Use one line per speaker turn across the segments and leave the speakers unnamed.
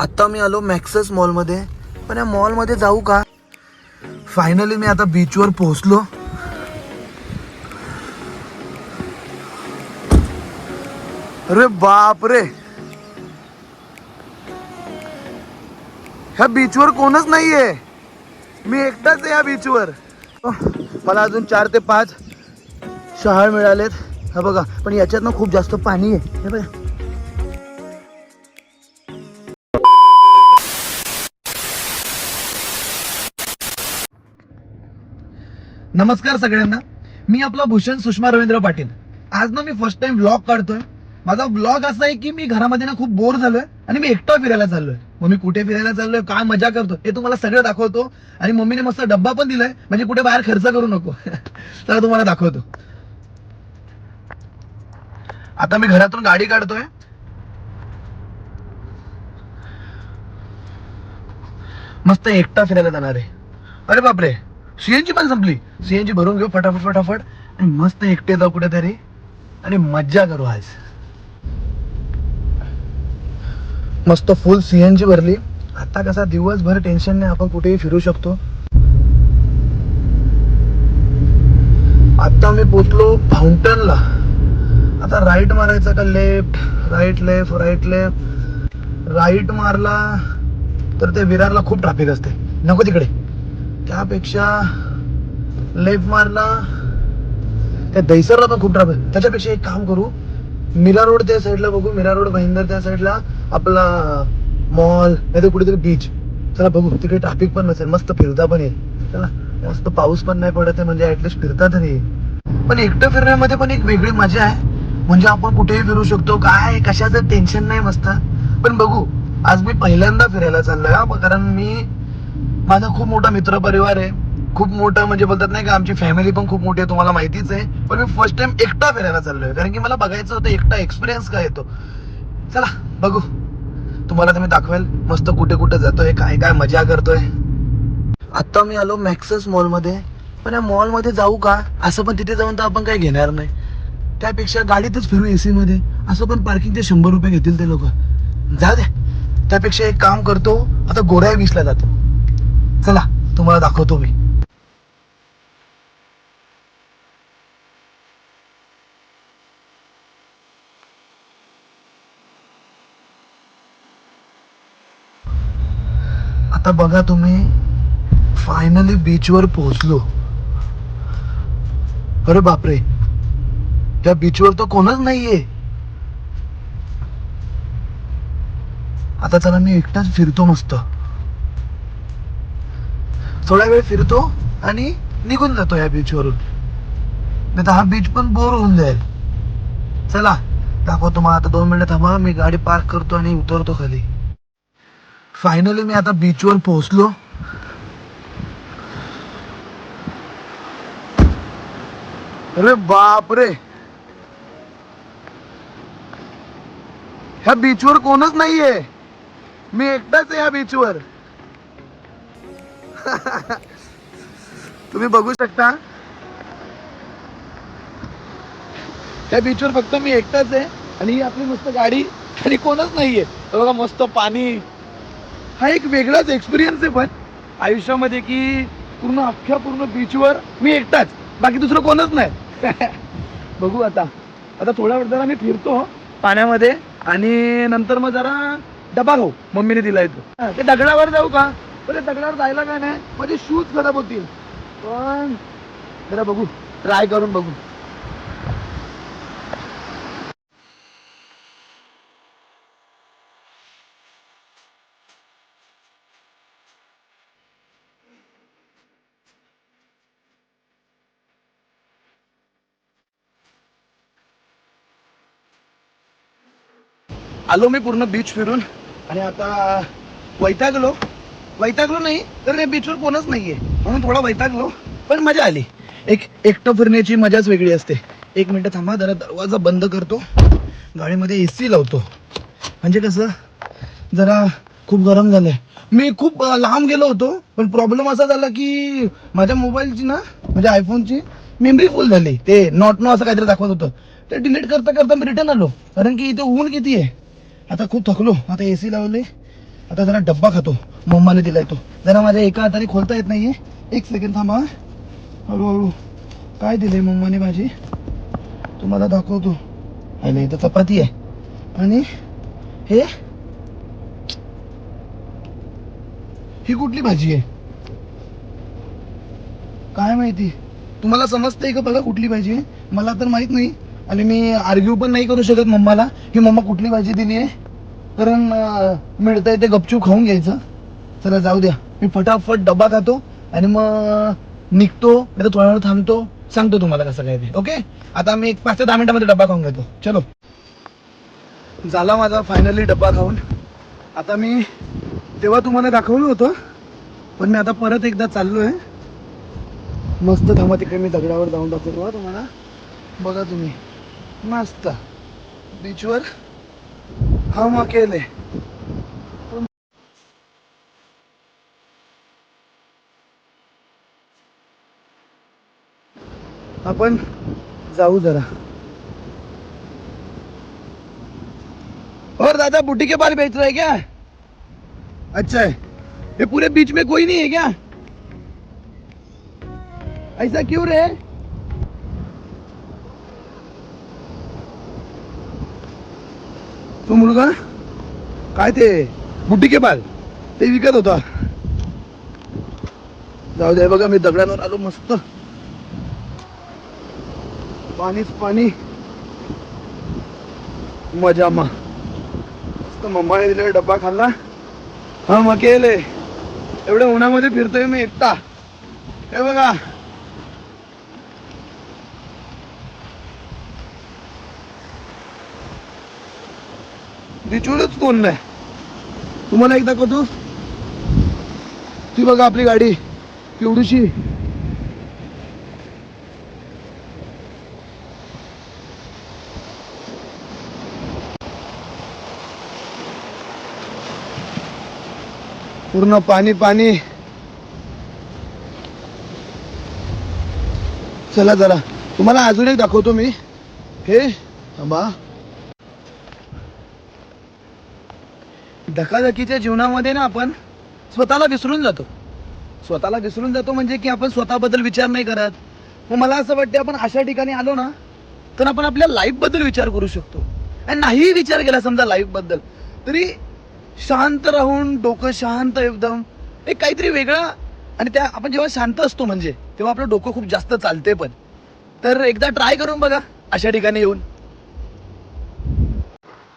आता मी आलो मॅक्सस मॉलमध्ये पण या मॉलमध्ये जाऊ का? फायनली मी आता बीचवर पोहोचलो. अरे बाप रे ह्या बीचवर कोणच नाहीये. मी एकटाच आहे या बीचवर मला अजून चार ते पाच शहाळ मिळालेत. हा बघा पण याच्यात ना खूप जास्त पाणी आहे. हे बघा. नमस्कार सगळ्यांना. मी आपला भूषण सुषमा रवींद्र पाटील. आज ना मी फर्स्ट टाइम ब्लॉग काढतोय. माझा ब्लॉग असा आहे की मी घरामध्ये ना खूप बोर झालोय आणि मी एकटा फिरायला चाललोय. मग मी कुठे फिरायला चाललोय काय मजा करतो हे तुम्हाला सगळं दाखवतो. आणि मम्मीने मस्त डब्बा पण दिलाय म्हणजे कुठे बाहेर खर्च करू नको. तर तुम्हाला दाखवतो. आता मी घरातून गाडी काढतोय. मस्त एकटा फिरायला जाणार आहे. अरे बापरे. सीएनजी पण संपली. सीएनजी भरून घेऊ फटाफट फटाफट. आणि मस्त एकटे जाऊ कुठेतरी. आणि मज्जा करू आज. मस्त फुल सीएनजी भरली. आता कसा दिवसभर टेन्शन नाही आपण कुठेही फिरू शकतो. आता मी पोचलो फाउंटनला आता राईट मारायचा का left right left right left right मारला तर ते विरारला खूप ट्रॅफिक असते. नको तिकडे. त्यापेक्षा लेफ्ट मारला. त्या दैसरला पण खूप ट्रॅफिक त्याच्यापेक्षा एक काम करू. मीरा रोड त्या साईडला बघू. मीरा रोड महिंदर त्या साईडला आपला मॉल नाही तर कुठेतरी बीच चला बघू. तिकडे ट्रॅफिक पण नसेल. मस्त फिरता पण येईल. चला. मस्त पाऊस पण नाही पडत आहे. म्हणजे ॲटलिस्ट फिरता तरी येईल. पण एकटं फिरण्यामध्ये पण एक वेगळी मजा आहे. म्हणजे आपण कुठेही फिरू शकतो. काय कशाचं टेन्शन नाही मस्त. पण बघू. आज मी पहिल्यांदा फिरायला चाललोय हा. कारण मी माझा खूप मोठा मित्र परिवार आहे. खूप मोठं म्हणजे बोलतात नाही का आमची फॅमिली पण खूप मोठी आहे तुम्हाला माहितीच आहे. पण मी फर्स्ट टाइम एकटा फिरायला चाललोय. कारण की मला बघायचं होतं एकटा एक्सपिरियन्स काय येतो चला बघू. तुम्हाला तर मी दाखवेल मस्त कुठे कुठे जातोय काय काय मजा करतोय. आता मी आलो मॅक्सस मॉलमध्ये पण या मॉलमध्ये जाऊ का? असं पण तिथे जाऊन तर आपण काही घेणार नाही. त्यापेक्षा गाडीतच फिरू एसी मध्ये. असं पण पार्किंगचे शंभर रुपये घेतील ते लोक. जाऊ द्या. त्यापेक्षा एक काम करतो आता गोऱ्या बीचला जातो. चला तुम्हाला दाखवतो मी. आता बघा तुम्ही फायनली बीचवर पोहोचलो. अरे बापरे त्या बीचवर तर कोणच नाहीये. आता चला मी एकटाच फिरतो मस्त. थोडा वेळ फिरतो आणि निघून जातो या बीचवरून नाही तर हा बीच पण बोर होऊन जाईल. चला दाखवतो मला आता दोन मिनिटं थांबा. मी गाडी पार्क करतो आणि उतरतो खाली. फायनली मी आता बीचवर पोहोचलो. अरे बापरे! ह्या बीचवर कोणच नाहीये. मी एकटाच आहे या बीचवर तुम्ही बघू शकता. त्या बीचवर फक्त मी एकटाच आहे आणि ही आपली मस्त गाडी आणि कोणच नाहीये. बघा मस्त पाणी. हा एक वेगळाच एक्सपिरियन्स आहे पण. आयुष्यामध्ये की पूर्ण अख्ख्या पूर्ण बीचवर मी एकटाच. बाकी दुसरं कोणच नाही. बघू आता. आता थोड्या वेळ जरा मी फिरतो पाण्यामध्ये आणि नंतर मग जरा डबा खाऊ. मम्मीने दिलाय तो ते दगडावर जाऊ का? बरं दगडावर जायला काय नाही. माझे शूज खराब होतील. पण जरा बघू. ट्राय करून बघू. आलो मी पूर्ण बीच फिरून. आणि आता वैतागलो. वैतागलो नाही तर त्या बीचवर कोणच नाहीये. म्हणून थोडा वैतागलो पण मजा आली. एक एकटं फिरण्याची मजाच वेगळी असते. एक मिनिट थांबा जरा दरवाजा बंद करतो. गाडीमध्ये ए सी लावतो. म्हणजे कसं? जरा खूप गरम झालंय. मी खूप लांब गेलो होतो पण प्रॉब्लेम असा झाला की माझ्या मोबाईलची ना म्हणजे आयफोनची मेमरी फुल झाली. ते नॉट नो असं काहीतरी दाखवत होतं. ते डिलीट करता करता मी रिटर्न आलो. कारण की इथे ऊन किती आहे आता खूप थकलो. आता ए सी लावले. आता जरा डब्बा खातो. मम्माने दिलाय तो. जरा माझ्या एका हाताने खोलता येत नाहीये. एक सेकंड थांबा हळूहळू. काय दिले मम्माने भाजी? तुम्हाला दाखवतो. अरे इथं चपाती आहे. आणि हे? ही कुठली भाजी आहे? काय माहिती? तुम्हाला समजतंय का बघा कुठली भाजी आहे? मला तर माहीत नाही. आणि मी आर्ग्यू पण नाही करू शकत मम्माला की मम्मा कुठली भाजी दिली आहे कारण अं, मिळतंय ते गपचूप खाऊन घ्यायचं. चला जाऊ द्या. मी फटाफट डबा खातो आणि मग निघतो. नाही तर थोडा वेळ थांबतो. सांगतो तुम्हाला कसं काय ते ओके? आता मी एक पाच ते दहा मिनिटामध्ये डबा खाऊन घेतो. चलो. झाला माझा फायनली डब्बा खाऊन. आता मी तेव्हा तुम्हाला दाखवलं होतं पण मी आता परत एकदा चाललो आहे मस्त थांबा तिकडे मी दगडावर जाऊन दाखवतो तुम्हाला. बघा तुम्ही. मस्त. बीचवर हम अकेले। आपण जाऊ जरा। और दादा बुटी के पास बेच रहे हैं क्या? अच्छा है। ये पूरे बीच में कोई नहीं है क्या? ऐसा क्यों रे? तो मुलगा? काय ते? बुड्डी के पाल ते विकत होता. जाऊ दे बघा मी दगडांवर आलो मस्त. पाणीच पाणी. मजा मा. मस्त मम्माने दिले डब्बा खाल्ला. हा मग केले. एवढ्या उन्हामध्ये फिरतोय मी एकटा. हे बघा. बिचूरच कोण नाही. तुम्हाला एकदा दाखवतो ती बघा आपली गाडी केवढीशी. पूर्ण पाणी पाणी. चला जरा तुम्हाला अजून एक दाखवतो मी. हे थांबा. धकाधकीच्या जीवनामध्ये ना आपण स्वतःला विसरून जातो. स्वतःला विसरून जातो म्हणजे की आपण स्वतःबद्दल विचार नाही करत. मग मला असं वाटते आपण अशा ठिकाणी आलो ना तर आपण आपल्या लाईफबद्दल विचार करू शकतो. आणि नाही विचार केला समजा लाईफबद्दल तरी शांत राहून डोकं शांत एकदम एक काहीतरी वेगळं आणि त्या आपण जेव्हा शांत असतो म्हणजे तेव्हा आपलं डोकं खूप जास्त चालते पण. तर एकदा ट्राय करून बघा अशा ठिकाणी येऊन.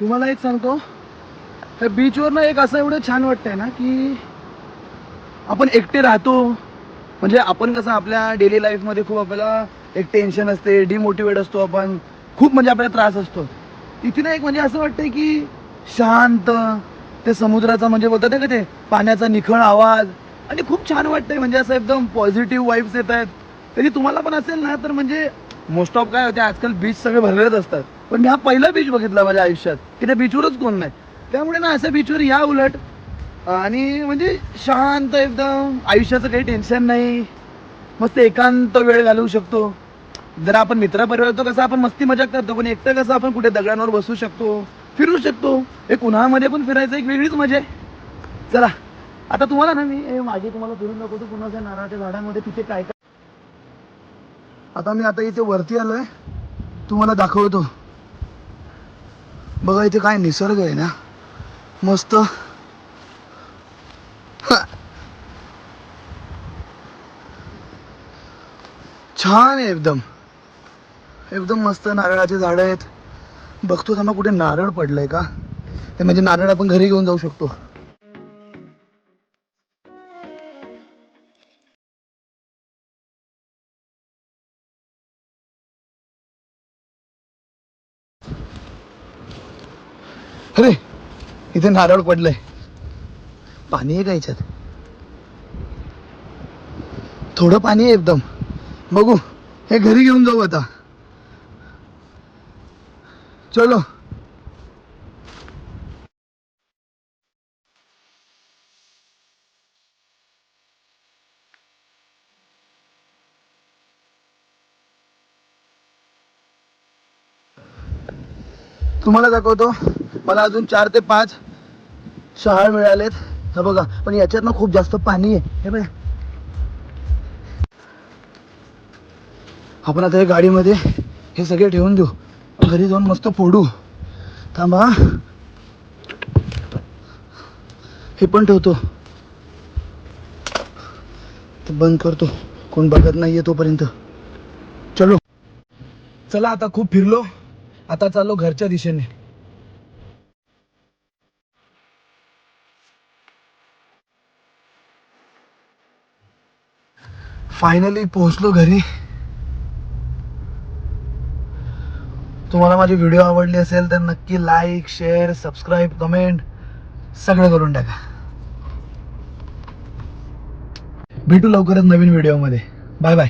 तुम्हाला एक सांगतो त्या बीचवर ना एक असं एवढं छान वाटतंय ना की आपण एकटे राहतो. म्हणजे आपण कसं आपल्या डेली लाईफमध्ये खूप आपल्याला एक टेन्शन असते डिमोटिवेट असतो आपण. खूप म्हणजे आपल्याला त्रास असतो. तिथे ना एक म्हणजे असं वाटतंय की शांत ते समुद्राचा म्हणजे बोलतात ना का ते पाण्याचा निखळ आवाज. आणि खूप छान वाटतंय म्हणजे असं एकदम पॉझिटिव्ह वाईब्स येत आहेत. तरी तुम्हाला पण असेल ना तर म्हणजे मोस्ट ऑफ काय होते आजकाल बीच सगळे भरलेच असतात. पण मी हा पहिला बीच बघितला माझ्या आयुष्यात. की त्या बीचवरच कोण नाही. त्यामुळे ना असं बीचवर या उलट. आणि म्हणजे शांत एकदम. आयुष्याचं काही टेन्शन नाही. मस्त एकांत वेळ घालवू शकतो. जर आपण मित्रपरिवार तो कसं आपण मस्ती मजा करतो पण एकटं कसं आपण कुठे दगडांवर बसू शकतो फिरू शकतो. एक उन्हाळ्यामध्ये पण फिरायचं एक वेगळीच मजा आहे. चला आता तुम्हाला ना मी मागे तुम्हाला फिरून दाखवतो पुन्हा त्या नारळाच्या झाडामध्ये तिथे काय काय. आता मी आता इथे वरती आलोय. तुम्हाला दाखवतो. बघा इथे काय निसर्ग आहे ना. मस्त. छान आहे एकदम. एकदम मस्त नारळाची झाडं आहेत. बघतो थांबा कुठे नारळ पडलंय का? ते म्हणजे नारळ आपण घरी घेऊन जाऊ शकतो. अरे! इथे नारळ पडलंय. पाणी आहे का याच्यात? थोडं पाणी आहे एकदम. बघू हे घरी घेऊन जाऊ आता. चलो. तुम्हाला दाखवतो मला अजून चार ते पाच शहाळ मिळालेत. हे बघा पण याच्यात ना खूप जास्त पाणी आहे. हे बघा. आपण आता या गाडीमध्ये हे सगळे ठेवून देऊ. घरी जाऊन मस्त फोडू. थांबा हे. पण ठेवतो. बंद करतो. कोण बघत नाहीये तोपर्यंत. चलो. चला आता खूप फिरलो. आता चाललो घरच्या दिशेने. फायनली पोहोचलो घरी. तुम्हाला माझी व्हिडिओ आवडली असेल तर नक्की लाईक शेअर सबस्क्राईब कमेंट सगळं करून टाका. भेटू लवकरच नवीन व्हिडिओमध्ये बाय बाय